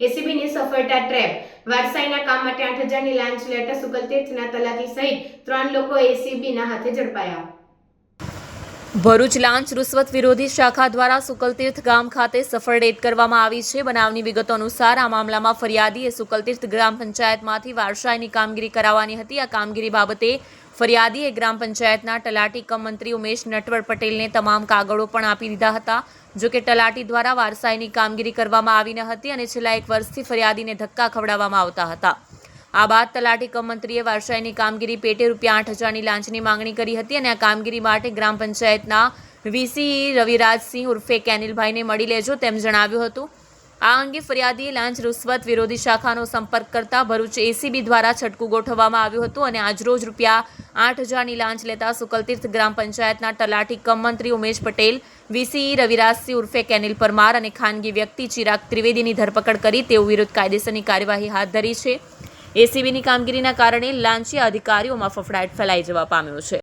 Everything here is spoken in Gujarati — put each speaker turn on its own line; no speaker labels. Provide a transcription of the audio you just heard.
એસીબીની સફળતા ટ્રેપ. વારસાઈના કામ માટે આઠ હજારની લાંચ લેતા સુકલતીર્થના તલાટી સહિત ત્રણ લોકો એસીબીના હાથે ઝડપાયા.
ભરૂચ લાંચ રૂશ્વત વિરોધી શાખા દ્વારા સુકલતીર્થ ગામ ખાતે સફળ રેડ કરવામાં આવી છે. બનાવની વિગતો અનુસાર આ મામલામાં ફરિયાદીએ સુકલતીર્થ ગ્રામ પંચાયતમાંથી વારસાઈની કામગીરી કરાવવાની હતી. આ કામગીરી બાબતે ફરિયાદીએ ગ્રામ પંચાયતના તલાટી કમ મંત્રી ઉમેશ નટવર પટેલને તમામ કાગળો પણ આપી દીધા હતા. જો કે તલાટી દ્વારા વારસાઈની કામગીરી કરવામાં આવી ન હતી અને છેલ્લા એક વર્ષથી ફરિયાદીને ધક્કા ખવડાવવામાં આવતા હતા. આ બાદ તલાટી કમ મંત્રીએ વારસાઈની કામગીરી પેટે રૂપિયા આઠ હજારની લાંચની માંગણી કરી હતી અને આ કામગીરી માટે ગ્રામ પંચાયતના વીસી રવિરાજસિંહ ઉર્ફે કેનિલભાઈને મળી લેજો તેમ જણાવ્યું હતું. આ અંગે ફરિયાદીએ લાંચ રૂશ્વત વિરોધી શાખાનો સંપર્ક કરતા ભરૂચ એસીબી દ્વારા છટકું ગોઠવવામાં આવ્યું હતું અને આજરોજ રૂપિયા આઠ હજારની લાંચ લેતા સુકલતીર્થ ગ્રામ પંચાયતના તલાટી કમ મંત્રી ઉમેશ પટેલ વીસીઈ રવિરાજસિંહ ઉર્ફે કેનિલ પરમાર અને ખાનગી વ્યક્તિ ચિરાગ ત્રિવેદીની ધરપકડ કરી તેઓ વિરુદ્ધ કાયદેસરની કાર્યવાહી હાથ ધરી છે. એસીબીની કામગીરીના કારણે લાંચી અધિકારીઓમાં ફફડાટ ફેલાઈ જવા પામ્યો છે.